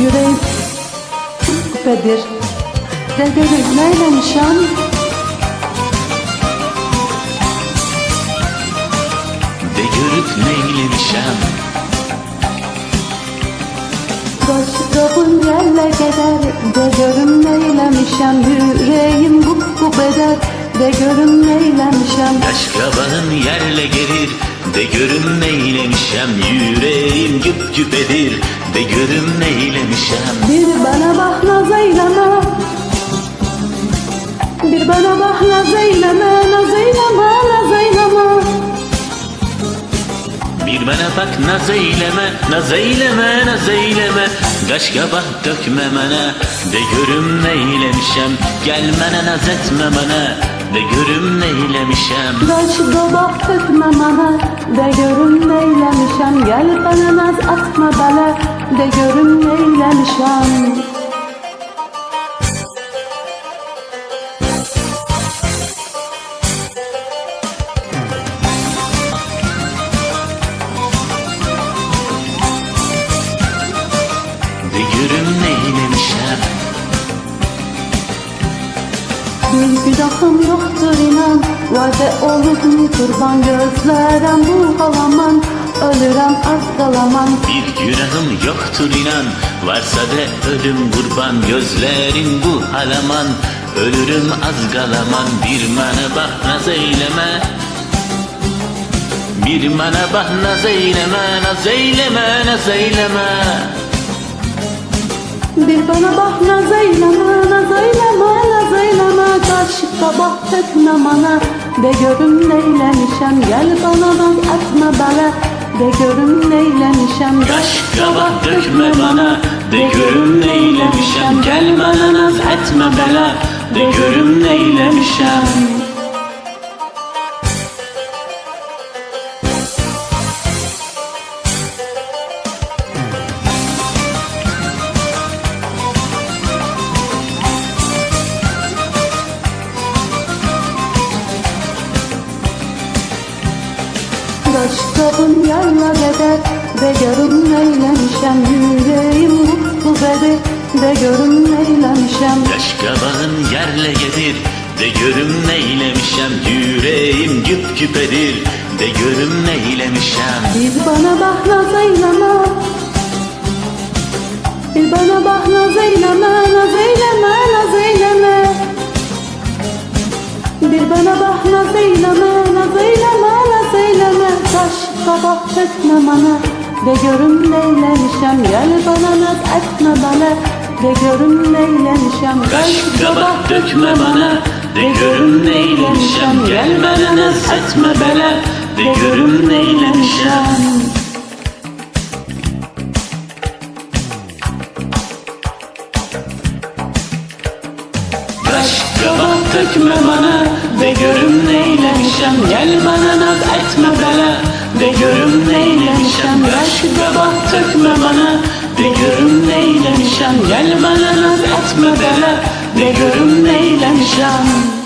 yüreğim. Kupedir De görüm neylemişem De görüp neylemişem Başkabın yerle gider De görüm neylemişem Yüreğim gup gup eder De görüm yerle gelir De görüm neylemişem Yüreğim güp güp edir De görüm neylemişem. Bir bana bak naz eyleme. Bir bana bak naz eyleme Naz eyleme, naz eyleme. Bir bana bak naz eyleme Naz eyleme, naz eyleme. Kaşkabak dökme bana. De görüm neylemişem Gelmene naz etme bana De görüm neylemişem? Başka bak etme bana De görüm neylemişem. Gel bana naz atma bana De görüm neylemişem. De görüm neylemişem Bir günahım yoktur inan. Vade olurdum kurban gözlerem bu halaman? Ölürem az kalaman Bir günahım yoktur inan. Varsa da ölüm kurban Gözlerin bu halaman. Ölürüm az galaman Bir bana bak naz eyleme. Bir bana bak naz eyleme Naz eyleme, naz eyleme Bir bana bak naz eyleme Naz eyleme, naz eyleme Karşı bak etme bana De görüm neylemişem Gel bana naz etme bana. De görüm neylemişem Yaş kabak dökme bana De görüm neylemişem Gel bana naz etme bela. De görüm neylemişem Başkabın yarla gider De görüm neylemişem Yüreğim mutlu bedi De görüm neylemişem Yaş kabağın yerle gelir De görüm neylemişem Yüreğim güp güpedir De görüm neylemişem Bir bana bak naz eyleme Bir bana bak naz eyleme Naz eyleme, naz eyleme Taş sabah etme bana De görüm neylemişem Gel bana naz etme bana De görüm neylemişem Kaş kabak dökme bana De görüm neylemişem Gel bana naz etme bela De görüm neylemişem Kaş kabak dökme bana De görüm neylemişem Gel bana naz etme bela De görüm neylemişem